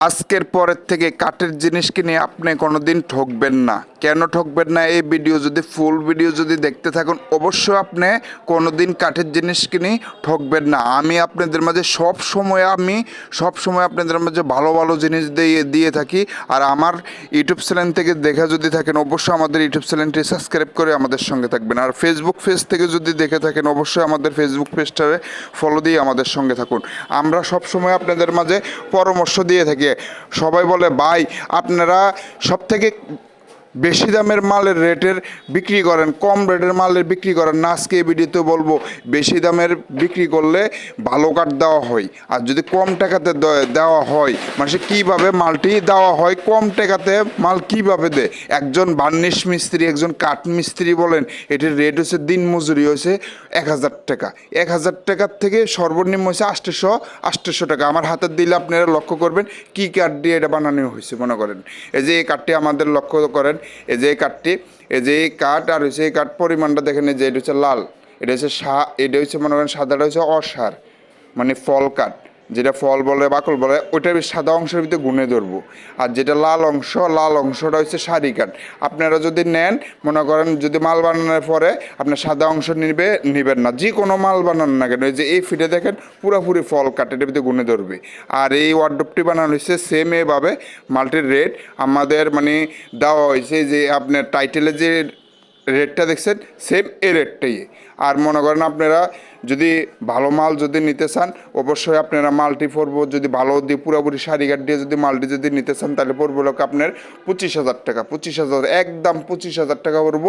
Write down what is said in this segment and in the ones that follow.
আজকের পরের থেকে কাঠের জিনিস কিনে আপনি কোনোদিন ঠকবেন না। কেন ঠকবেন না? এই ভিডিও যদি, ফুল ভিডিও যদি দেখতে থাকুন, অবশ্যই আপনি কোনোদিন কাঠের জিনিস কিনে ঠকবেন না। আমি আপনাদের মাঝে সব সময় আমি সব সময় আপনাদের মাঝে ভালো ভালো জিনিস দিয়ে দিয়ে থাকি। আর আমার ইউটিউব চ্যানেল থেকে দেখা যদি থাকেন, অবশ্যই আমাদের ইউটিউব চ্যানেলটি সাবস্ক্রাইব করে আমাদের সঙ্গে থাকবেন। আর ফেসবুক পেজ থেকে যদি দেখে থাকেন, অবশ্যই আমাদের ফেসবুক পেজটারে ফলো দিয়ে আমাদের সঙ্গে থাকুন। আমরা সব সময় আপনাদের মাঝে পরামর্শ দিয়ে থাকি। সবাই বলে ভাই আপনারা সব থেকে বেশি দামের মালের রেটের বিক্রি করেন, কম রেটের মালের বিক্রি করেন। না, আজকে ভিডিওতে বলব, বেশি দামের বিক্রি করলে ভালো কাঠ দেওয়া হয়। আর যদি কম টাকাতে দেওয়া হয় মানে সে কীভাবে মালটি দেওয়া হয়, কম টাকাতে মাল কীভাবে দেয়? একজন বার্নিশ মিস্ত্রি, একজন কাঠ মিস্ত্রি বলেন, এটির রেট হচ্ছে দিন মজুরি হয়েছে এক হাজার টাকা। এক হাজার টাকার থেকে সর্বনিম্ন হয়েছে আটশোশো আটশোশো টাকা। আমার হাতে দিলে আপনারা লক্ষ্য করবেন, কি কাঠ দিয়ে এটা বানানো হয়েছে, মনে করেন। এই যে এই কাঠটি আমাদের লক্ষ্য করেন এই যে কাঠটি, এই যে কাঠ আর হচ্ছে এই কাঠ পরিমাণটা দেখেন যে এটা হচ্ছে লাল, এটা হচ্ছে সা, এটা হচ্ছে মনে করেন সাদাটা হচ্ছে অসার মানে ফল কাঠ। যেটা ফল বলে, বাকল বলে, ওইটা বেশ সাদা অংশের ভিতরে গুনে ধরবো। আর যেটা লাল অংশ, লাল অংশটা হচ্ছে শাড়ি কাঠ। আপনারা যদি নেন, মনে করেন যদি মাল বানানোর পরে আপনার সাদা অংশ নিবে, নিবেন না। যে কোনো মাল বানান না কেন যে এই ফিটে দেখেন, পুরোপুরি ফল কাঠ এটার ভিতরে গুনে ধরবে। আর এই ওয়ার্ডপটি বানানো হয়েছে সেম এভাবে মাল্টির রেট আমাদের মানে দেওয়া হয়েছে যে আপনার টাইটেলে যে রেটটা দেখছেন সেম এ রেটটাই আর মনে করেন আপনারা যদি ভালো মাল যদি নিতে চান, অবশ্যই আপনারা মালটি পড়ব যদি ভালো দিয়ে পুরোপুরি শাড়ি দিয়ে যদি মালটি যদি নিতে চান, তাহলে পড়ব লোক আপনার পঁচিশ হাজার টাকা। পঁচিশ হাজার, একদম পঁচিশ হাজার টাকা পড়ব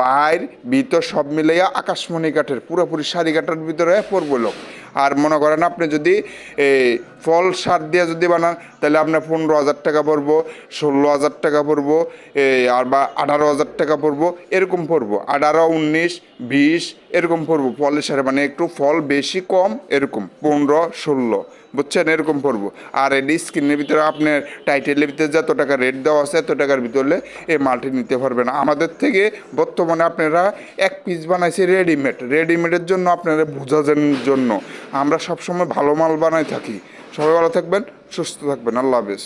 বাইর, ভিতর সব মিলাইয়া আকাশমণি কাঠের, পুরোপুরি শাড়ি ভিতরে পড়ব লোক আর মনে করেন আপনি যদি এই ফল সার দিয়ে যদি বানান, তাহলে আপনার পনেরো হাজার টাকা পড়ব, ষোলো হাজার টাকা পড়ব, এই আর বা আঠারো হাজার টাকা পড়ব, এরকম পড়ব। আঠারো, উনিশ, বিশ, এরকম পড়ব। ফলের সারে মানে একটু ফল বেশি কম, এরকম, পনেরো, ষোলো। বুঝছেন? এরকম পড়ব। আর এই স্ক্রিনের ভিতরে আপনার টাইটেলের ভিতরে যত টাকা রেট দেওয়া আছে, এত টাকার ভিতরে এই মালটি নিতে পারবেন। আমাদের থেকে বর্তমানে আপনারা এক পিস বানাইছি রেডিমেড রেডিমেডের জন্য আপনারা বোঝাজেন জন্য। আমরা সবসময় ভালো মাল বানাই থাকি। সবাই ভালো থাকবেন, সুস্থ থাকবেন। আল্লাহ হাফেজ।